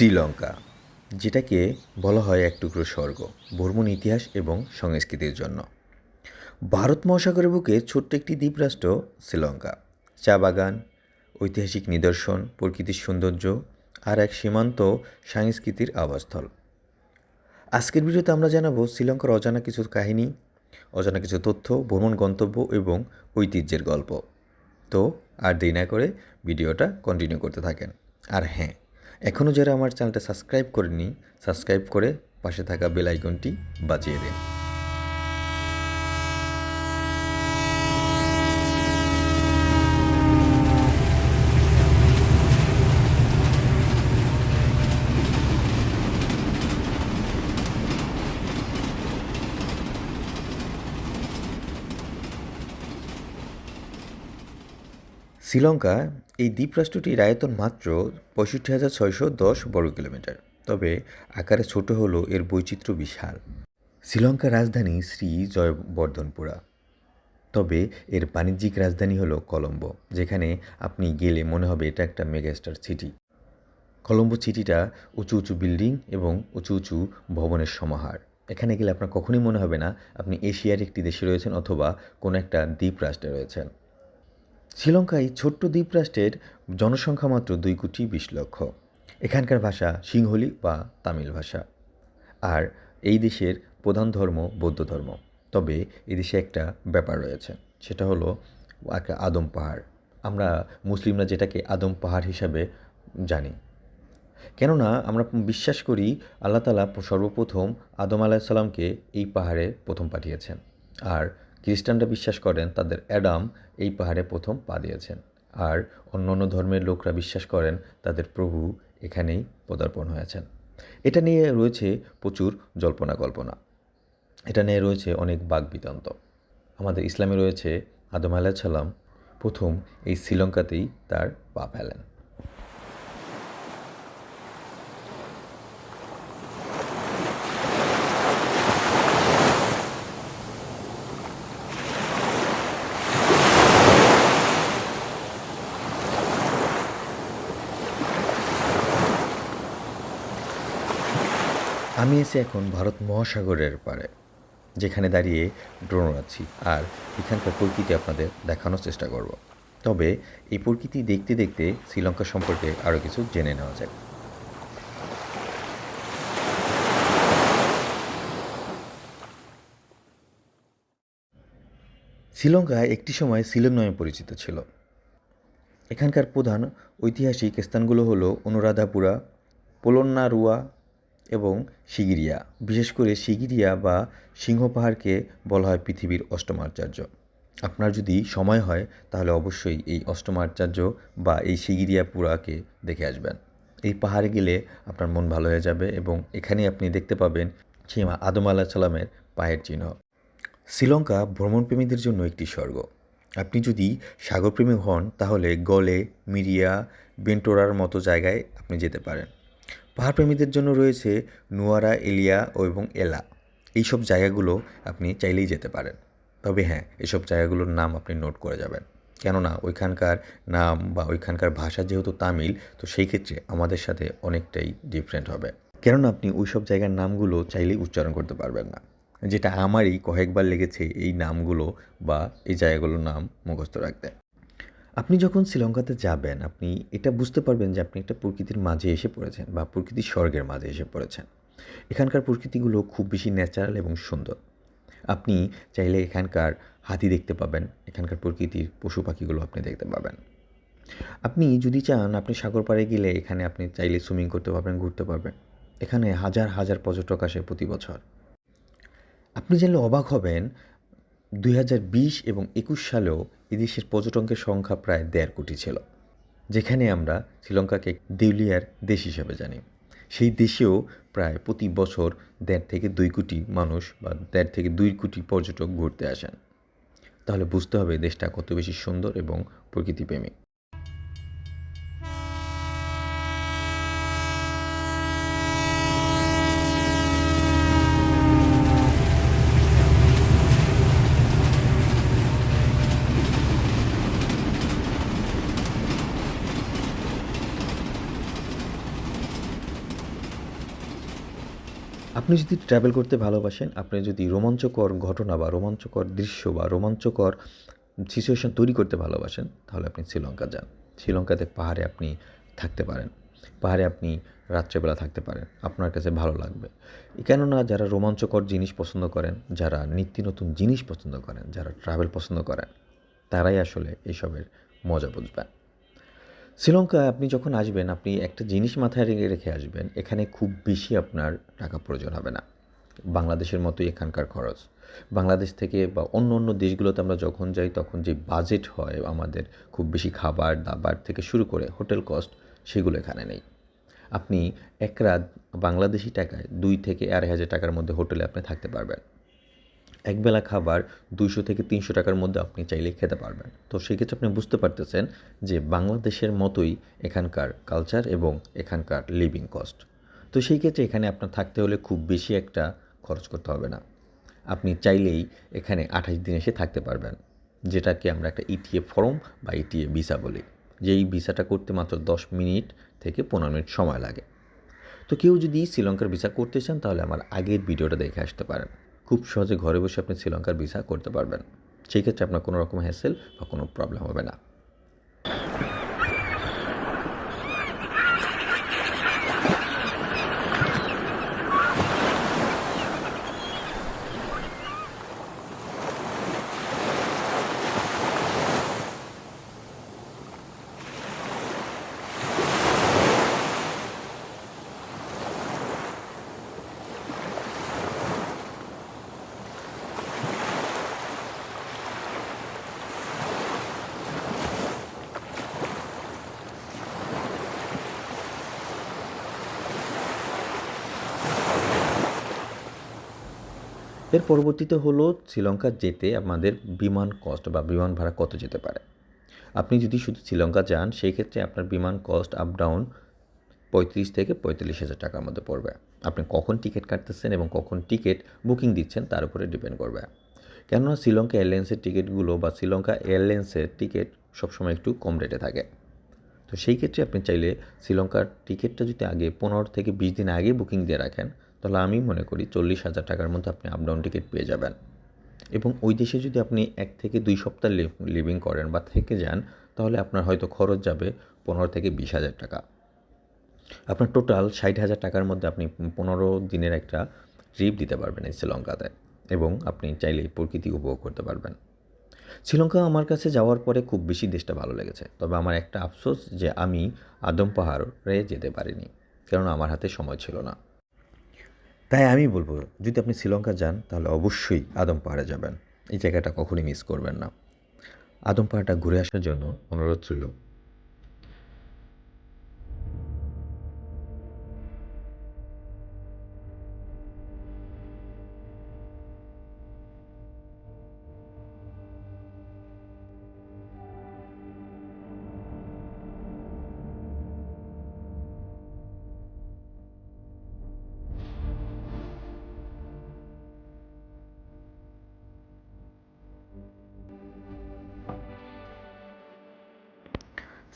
শ্রীলঙ্কা, যেটাকে বলা হয় এক টুকরো স্বর্গ ভ্রমণ ইতিহাস এবং সংস্কৃতির জন্য। ভারত মহাসাগরের বুকে ছোট্ট একটি দ্বীপরাষ্ট্র শ্রীলঙ্কা। চা বাগান, ঐতিহাসিক নিদর্শন, প্রকৃতির সৌন্দর্য আর এক সীমান্ত সংস্কৃতির আবাসস্থল। আজকের ভিডিওতে আমরা জানাব শ্রীলঙ্কার অজানা কিছু কাহিনী, অজানা কিছু তথ্য, ভ্রমণ গন্তব্য এবং ঐতিহ্যের গল্প। তো আর দেরি না করে ভিডিওটা কন্টিনিউ করতে থাকেন। আর হ্যাঁ এখনও যারা আমার চ্যানেলটা সাবস্ক্রাইব করেনি সাবস্ক্রাইব করে পাশে থাকা বেল আইকনটি বাজিয়ে দিন। শ্রীলঙ্কা এই দ্বীপরাষ্ট্রটির আয়তন মাত্র পঁয়ষট্টি হাজার ছয়শো দশ বর্গ কিলোমিটার, তবে আকারে ছোট হলেও এর বৈচিত্র্য বিশাল। শ্রীলঙ্কার রাজধানী শ্রী জয়বর্ধনপুরা, তবে এর বাণিজ্যিক রাজধানী হলো কলম্বো, যেখানে আপনি গেলে মনে হবে এটা একটা মেগাস্টার সিটি। কলম্বো সিটিটা উঁচু উঁচু বিল্ডিং এবং উঁচু উঁচু ভবনের সমাহার। এখানে গেলে আপনার কখনোই মনে হবে না আপনি এশিয়ার একটি দেশে রয়েছেন অথবা কোনো একটা দ্বীপ রাষ্ট্রে রয়েছেন। শ্রীলঙ্কায় ছোট্ট দ্বীপরাষ্ট্রের জনসংখ্যা মাত্র দুই কোটি বিশ লক্ষ। এখানকার ভাষা সিংহলি বা তামিল ভাষা। আর এই দেশের প্রধান ধর্ম বৌদ্ধ ধর্ম। তবে এই দেশে একটা ব্যাপার রয়েছে, সেটা হলো একটা আদম পাহাড়। আমরা মুসলিমরা যেটাকে আদম পাহাড় হিসাবে জানি। কেননা আমরা বিশ্বাস করি আল্লাহ তালা সর্বপ্রথম আদম আলাহিসাল্লামকে এই পাহাড়ে প্রথম পাঠিয়েছেন। আর খ্রিস্টানরা বিশ্বাস করেন তাদের অ্যাডাম এই পাহাড়ে প্রথম পা দিয়েছেন। আর অন্য অন্য ধর্মের লোকরা বিশ্বাস করেন তাদের প্রভু এখানেই পদার্পণ হয়েছেন। এটা নিয়ে রয়েছে প্রচুর জল্পনা কল্পনা। এটা নিয়ে রয়েছে অনেক বাগবিতন্ত আমাদের ইসলামে রয়েছে আদম আলাহিসাল্লাম প্রথম এই শ্রীলঙ্কাতেই তার পা ফেলেন। আমি এসে এখন ভারত মহাসাগরের পাড়ে, যেখানে দাঁড়িয়ে ড্রোন আছি আর এখানকার প্রকৃতি আপনাদের দেখানোর চেষ্টা করব। তবে এই প্রকৃতি দেখতে দেখতে শ্রীলঙ্কা সম্পর্কে আরও কিছু জেনে নেওয়া যায় শ্রীলঙ্কা একটি সময় সিলং নামে পরিচিত ছিল। এখানকার প্রধান ঐতিহাসিক স্থানগুলো হলো অনুরাধাপুরা, পোলন্নারুয়া এবং শিগিরিয়া। বিশেষ করে শিগিরিয়া বা সিংহ পাহাড়কে বলা হয় পৃথিবীর অষ্টমাচার্য আপনার যদি সময় হয়, তাহলে অবশ্যই এই অষ্টমাচার্য বা এই শিগিরিয়া পুরাকে দেখে আসবেন। এই পাহাড়ে গেলে আপনার মন ভালো হয়ে যাবে এবং এখানে আপনি দেখতে পাবেন সীমা আদম আল্লাহ সালামের পায়ের চিহ্ন। শ্রীলঙ্কা ভ্রমণপ্রেমীদের জন্য একটি স্বর্গ। আপনি যদি সাগরপ্রেমী হন, তাহলে গলে, মিরিয়া, বেন্টোরার মতো জায়গায় আপনি যেতে পারেন। পাহাড়প্রেমীদের জন্য রয়েছে নুয়ারা, এলিয়া ও এবং এলা। এইসব জায়গাগুলো আপনি চাইলেই যেতে পারেন। তবে হ্যাঁ এসব জায়গাগুলোর নাম আপনি নোট করে যাবেন। কেননা ওইখানকার নাম বা ওইখানকার ভাষা যেহেতু তামিল, তো সেই ক্ষেত্রে আমাদের সাথে অনেকটাই ডিফারেন্ট হবে। কেননা আপনি ওই সব জায়গার নামগুলো চাইলেই উচ্চারণ করতে পারবেন না। যেটা আমারই কয়েকবার লেগেছে এই নামগুলো বা এই জায়গাগুলোর নাম মুখস্থ রাখতে। আপনি যখন শ্রীলঙ্কাতে যাবেন, আপনি এটা বুঝতে পারবেন যে আপনি একটা প্রকৃতির মাঝে এসে পড়েছেন বা প্রকৃতির স্বর্গের মাঝে এসে পড়েছেন। এখানকার প্রকৃতিগুলো খুব বেশি ন্যাচারাল এবং সুন্দর। আপনি চাইলে এখানকার হাতি দেখতে পাবেন, এখানকার প্রকৃতির পশু পাখিগুলো আপনি দেখতে পাবেন। আপনি যদি চান, আপনি সাগর পাড়ে গেলে এখানে আপনি চাইলে সুইমিং করতে পারবেন, ঘুরতে পারবেন। এখানে হাজার হাজার পর্যটক আসে প্রতি বছর। আপনি জানলে অবাক হবেন দুই হাজার বিশ এবং একুশ সালেও এদেশের পর্যটকের সংখ্যা প্রায় দেড় কোটি ছিল, যেখানে আমরা শ্রীলঙ্কাকে দেউলিয়ার দেশ হিসেবে জানি। সেই দেশেও প্রায় প্রতি বছর দেড় থেকে দুই কোটি মানুষ বা দেড় থেকে দুই কোটি পর্যটক ঘুরতে আসেন। তাহলে বুঝতে হবে দেশটা কত বেশি সুন্দর এবং প্রকৃতিপ্রেমী। আপনি যদি ট্রাভেল করতে ভালোবাসেন, আপনি যদি রোমাঞ্চকর ঘটনা বা রোমাঞ্চকর দৃশ্য বা রোমাঞ্চকর সিচুয়েশন তৈরি করতে ভালোবাসেন, তাহলে আপনি শ্রীলঙ্কা যান। শ্রীলঙ্কাতে পাহাড়ে আপনি থাকতে পারেন। পাহাড়ে আপনি রাত্রেবেলা থাকতে পারেন। আপনার কাছে ভালো লাগবে। কেননা যারা রোমাঞ্চকর জিনিস পছন্দ করেন, যারা নিত্য নতুন জিনিস পছন্দ করেন, যারা ট্রাভেল পছন্দ করেন, তারাই আসলে এইসবের মজা বুঝবেন। শ্রীলঙ্কা, আপনি যখন আসবেন, আপনি একটা জিনিস মাথায় রেখে রেখে আসবেন, এখানে খুব বেশি আপনার টাকা প্রয়োজন হবে না। বাংলাদেশের মতোই এখানকার খরচ। বাংলাদেশ থেকে বা অন্য অন্য দেশগুলোতে আমরা যখন যাই, তখন যে বাজেট হয় আমাদের খুব বেশি খাবার, দাবার থেকে শুরু করে হোটেল কস্ট, সেগুলো এখানে নেই। আপনি এক রাত বাংলাদেশি টাকায় দুই থেকে আড়াই হাজার টাকার মধ্যে হোটেলে আপনি থাকতে পারবেন। একবেলা খাবার দুইশো থেকে তিনশো টাকার মধ্যে আপনি চাইলে খেতে পারবেন। তো সেক্ষেত্রে আপনি বুঝতে পারতেছেন যে বাংলাদেশের মতোই এখানকার কালচার এবং এখানকার লিভিং কস্ট তো সেই ক্ষেত্রে এখানে আপনার থাকতে হলে খুব বেশি একটা খরচ করতে হবে না। আপনি চাইলেই এখানে আঠাশ দিন এসে থাকতে পারবেন, যেটাকে আমরা একটা ইটিএ ফর্ম বা ইটিএ ভিসা বলি। যেই ভিসাটা করতে মাত্র দশ মিনিট থেকে পনেরো মিনিট সময় লাগে। তো কেউ যদি শ্রীলঙ্কার ভিসা করতে চান তাহলে আমার আগের ভিডিওটা দেখে আসতে পারেন। খুব সহজে ঘরে বসে আপনি শ্রীলঙ্কার ভিসা করতে পারবেন। সেই ক্ষেত্রে আপনার কোনো রকম হ্যাসেল বা কোনো প্রবলেম হবে না। এর পরবর্তীতে হলো শ্রীলঙ্কা যেতে আমাদের বিমান কস্ট বা বিমান ভাড়া কত যেতে পারে? আপনি যদি শুধু শ্রীলঙ্কা যান সেই ক্ষেত্রে আপনার বিমান কস্ট আপ ডাউন পঁয়ত্রিশ থেকে পঁয়তাল্লিশ হাজার টাকার মধ্যে পড়বে। আপনি কখন টিকিট কাটতেছেন এবং কখন টিকিট বুকিং দিচ্ছেন তার উপরে ডিপেন্ড করবে। কেননা শ্রীলঙ্কা এয়ারলাইন্সের টিকিটগুলো বা শ্রীলঙ্কা এয়ারলাইন্সের টিকিট সবসময় একটু কম রেটে থাকে। তো সেই ক্ষেত্রে আপনি চাইলে শ্রীলঙ্কার টিকিটটা যদি আগে পনেরো থেকে বিশ দিন আগে বুকিং দিয়ে রাখেন তাহলে আমি মনে করি চল্লিশ হাজার টাকার মধ্যে আপনি আপ ডাউন টিকিট পেয়ে যাবেন। এবং ওই দেশে যদি আপনি এক থেকে দুই সপ্তাহ লিভিং করেন বা থেকে যান, তাহলে আপনার হয়তো খরচ যাবে পনেরো থেকে বিশ হাজার টাকা। আপনার টোটাল ষাট হাজার টাকার মধ্যে আপনি পনেরো দিনের একটা ট্রিপ দিতে পারবেন এই শ্রীলঙ্কাতে এবং আপনি চাইলে প্রকৃতি উপভোগ করতে পারবেন। শ্রীলঙ্কা আমার কাছে যাওয়ার পরে খুব বেশি দেশটা ভালো লেগেছে। তবে আমার একটা আফসোস যে আমি আদম পাহাড়ে যেতে পারিনি, কেননা আমার হাতে সময় ছিল না। তাই আমি বলব, যদি আপনি শ্রীলঙ্কা যান, তাহলে অবশ্যই আদম পাহাড়ে যাবেন। এই জায়গাটা কখনই মিস করবেন না। আদম পাহাড়টা ঘুরে আসার জন্য অনুরোধ ছিল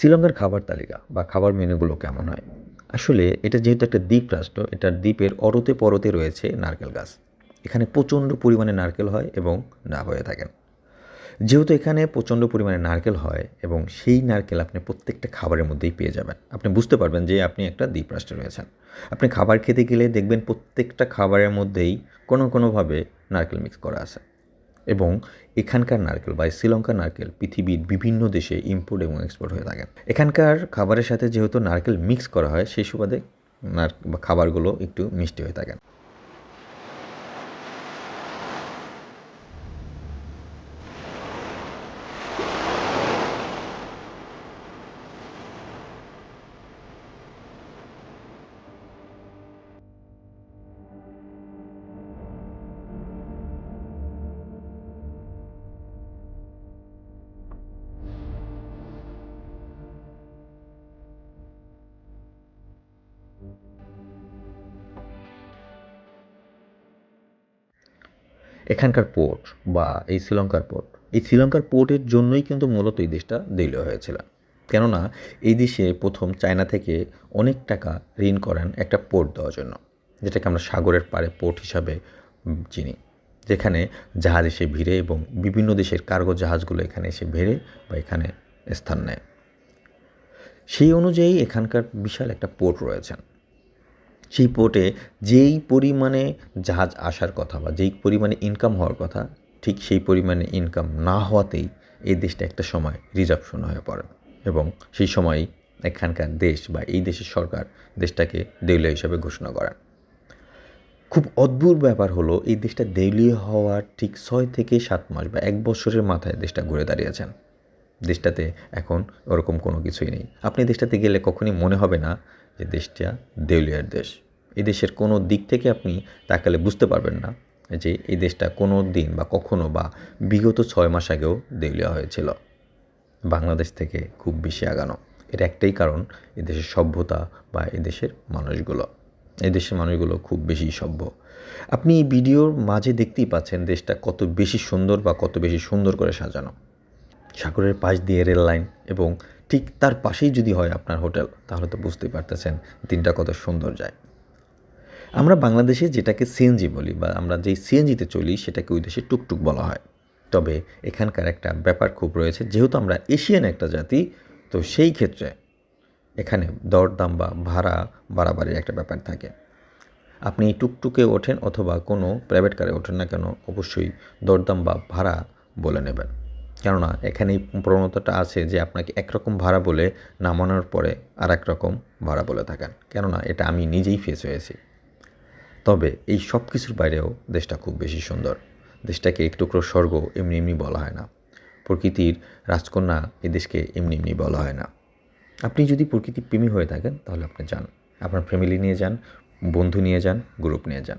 শ্রীলঙ্কার খাবার তালিকা বা খাবার মেনুগুলো কেমন হয়? আসলে এটা যেহেতু একটা দ্বীপ রাষ্ট্র, এটার দ্বীপের অরতে পরতে রয়েছে নারকেল গাছ। এখানে প্রচণ্ড পরিমাণে নারকেল হয় এবং না হয়ে থাকেন যেহেতু এখানে প্রচণ্ড পরিমাণে নারকেল হয় এবং সেই নারকেল আপনি প্রত্যেকটা খাবারের মধ্যেই পেয়ে যাবেন। আপনি বুঝতে পারবেন যে আপনি একটা দ্বীপ রাষ্ট্রে রয়েছেন। আপনি খাবার খেতে গেলে দেখবেন প্রত্যেকটা খাবারের মধ্যেই কোনো কোনোভাবে নারকেল মিক্স করা আছে। এবং এখানকার নারকেল বা শ্রীলঙ্কার নারকেল পৃথিবীর বিভিন্ন দেশে ইম্পোর্ট এবং এক্সপোর্ট হয়ে থাকে। এখানকার খাবারের সাথে যেহেতু নারকেল মিক্স করা হয়, সেই সুবাদে নার, খাবারগুলো একটু মিষ্টি হয়ে থাকে। এখানকার পোর্ট বা এই শ্রীলঙ্কার পোর্ট এই শ্রীলঙ্কার পোর্টের জন্যই কিন্তু মূলত এই দেশটা দেলীয় হয়েছিল। কেননা এই দেশে প্রথম চায়না থেকে অনেক টাকা ঋণ করেন একটা পোর্ট দেওয়ার জন্য, যেটাকে আমরা সাগরের পাড়ে পোর্ট হিসাবে চিনি, যেখানে জাহাজ এসে ভিড়ে এবং বিভিন্ন দেশের কার্গো জাহাজগুলো এখানে এসে ভিড়ে বা এখানে স্থান নেয়। সেই অনুযায়ী এখানকার বিশাল একটা পোর্ট রয়েছে। সেই পোর্টে যেই পরিমাণে জাহাজ আসার কথা বা যেই পরিমাণে ইনকাম হওয়ার কথা, ঠিক সেই পরিমাণে ইনকাম না হওয়াতেই এই দেশটা একটা সময় রিজার্ভশন হয়ে পড়ে এবং সেই সময়ই এখানকার দেশ বা এই দেশের সরকার দেশটাকে দেউলিয়া হিসাবে ঘোষণা করেন খুব অদ্ভুত ব্যাপার হলো এই দেশটা দেউলিয়া হওয়ার ঠিক ছয় থেকে সাত মাস বা এক বছরের মাথায় দেশটা ঘুরে দাঁড়িয়েছেন। দেশটাতে এখন ওরকম কোনো কিছুই নেই। আপনি দেশটাতে গেলে কখনই মনে হবে না যে দেশটা দেউলিয়ার দেশ। এই দেশের কোনো দিক থেকে আপনি তাকালে বুঝতে পারবেন না যে এই দেশটা কোনো দিন বা কখনো বা বিগত ছয় মাস আগেও দেউলিয়া হয়েছিল। বাংলাদেশ থেকে খুব বেশি আগানো। এর একটাই কারণ এদেশের সভ্যতা বা এদেশের মানুষগুলো। এই দেশের মানুষগুলো খুব বেশি সভ্য। আপনি এই ভিডিওর মাঝে দেখতেই পাচ্ছেন দেশটা কত বেশি সুন্দর বা কত বেশি সুন্দর করে সাজানো। সাগরের পাশ দিয়ে রেল লাইন এবং ঠিক তার পাশেই যদি হয় আপনার হোটেল, তাহলে তো বুঝতেই পারতেছেন দিনটা কত সুন্দর যায়। আমরা বাংলাদেশে যেটাকে সিএনজি বলি বা আমরা যেই সিএনজিতে চলি সেটাকে ওই দেশে টুকটুক বলা হয়। তবে এখানকার একটা ব্যাপার খুব রয়েছে, যেহেতু আমরা এশিয়ান একটা জাতি, তো সেই ক্ষেত্রে এখানে দরদাম বা ভাড়া বাড়াবাড়ির একটা ব্যাপার থাকে। আপনি টুকটুকে ওঠেন অথবা কোনো প্রাইভেট কারে ওঠেন না কেন, অবশ্যই দরদাম বা ভাড়া বলে নেবেন। কেননা এখানে প্রবণতাটা আছে যে আপনাকে একরকম ভাড়া বলে নামানোর পরে আর রকম ভাড়া বলে থাকেন। কেননা এটা আমি নিজেই ফেস হয়েছি। তবে এই সব কিছুর বাইরেও দেশটা খুব বেশি সুন্দর। দেশটাকে এক টুকরো স্বর্গ এমনি এমনি বলা হয় না। প্রকৃতির রাজকন্যা এই দেশকে এমনি এমনি বলা হয় না। আপনি যদি প্রকৃতি প্রেমী হয়ে থাকেন, তাহলে আপনি যান। আপনার ফ্যামিলি নিয়ে যান, বন্ধু নিয়ে যান গ্রুপ নিয়ে যান।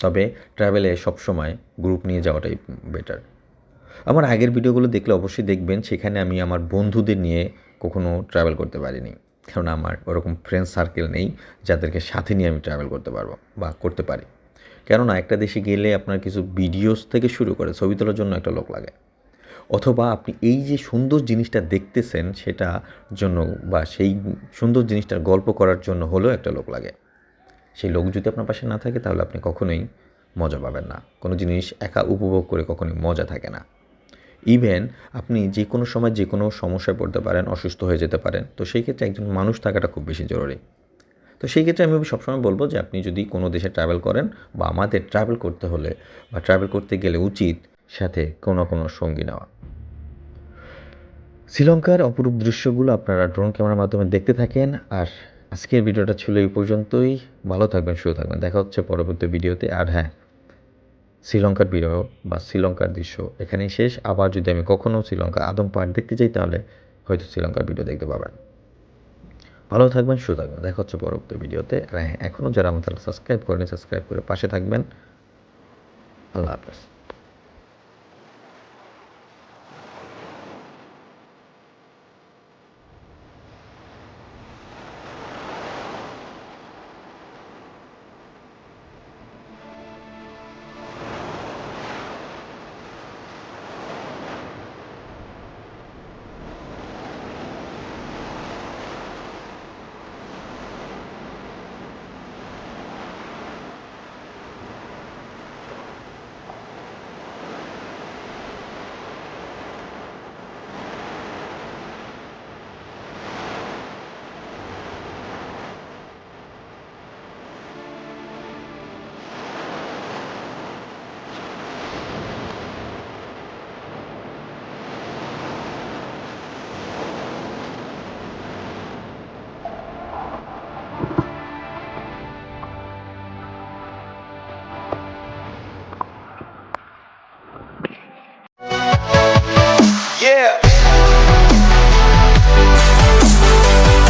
তবে ট্রাভেলে সবসময় গ্রুপ নিয়ে যাওয়াটাই বেটার আমার আগের ভিডিওগুলো দেখলে অবশ্যই দেখবেন, সেখানে আমি আমার বন্ধুদের নিয়ে কখনো ট্রাভেল করতে পারিনি। কারণ আমার ওরকম ফ্রেন্ড সার্কেল নেই, যাদেরকে সাথে নিয়ে আমি ট্রাভেল করতে পারব বা করতে পারি। কেননা একটা দেশে গেলে আপনার কিছু ভিডিওস থেকে শুরু করে ছবি তোলার জন্য একটা লোক লাগে। অথবা আপনি এই যে সুন্দর জিনিসটা দেখতেছেন, সেটা জন্য বা সেই সুন্দর জিনিসটার গল্প করার জন্য হলেও একটা লোক লাগে। সেই লোক যদি আপনার পাশে না থাকে, তাহলে আপনি কখনোই মজা পাবেন না। কোনো জিনিস একা উপভোগ করে কখনোই মজা থাকে না। ইভেন আপনি যে কোনো সময় যে কোনো সমস্যায় পড়তে পারেন, অসুস্থ হয়ে যেতে পারেন। তো সেই ক্ষেত্রে একজন মানুষ থাকাটা খুব বেশি জরুরি। তো সেই ক্ষেত্রে আমি সবসময় বলব যে আপনি যদি কোনো দেশে ট্রাভেল করেন বা আমাদের ট্রাভেল করতে হলে বা ট্রাভেল করতে গেলে উচিত সাথে কোনো কোনো সঙ্গী নেওয়া। শ্রীলঙ্কার অপরূপ দৃশ্যগুলো আপনারা ড্রোন ক্যামেরার মাধ্যমে দেখতে থাকেন। আর আজকের ভিডিওটা ছিল এই পর্যন্তই। ভালো থাকবেন, সুস্থ থাকবেন। দেখা হচ্ছে পরবর্তী ভিডিওতে আর হ্যাঁ শ্রীলঙ্কার বিরহ বা শ্রীলঙ্কার দৃশ্য এখানেই শেষ। আবার যদি আমি কখনও শ্রীলঙ্কার আদম পাহাড় দেখতে চাই, তাহলে হয়তো শ্রীলঙ্কার ভিডিও দেখতে পাবেন। ভালো থাকবেন, সুস্থ থাকবেন। দেখা হচ্ছে পরবর্তী ভিডিওতে। আর হ্যাঁ এখনও যারা আমার সাবস্ক্রাইব করেনি, সাবস্ক্রাইব করে পাশে থাকবেন। আল্লাহ হাফেজ।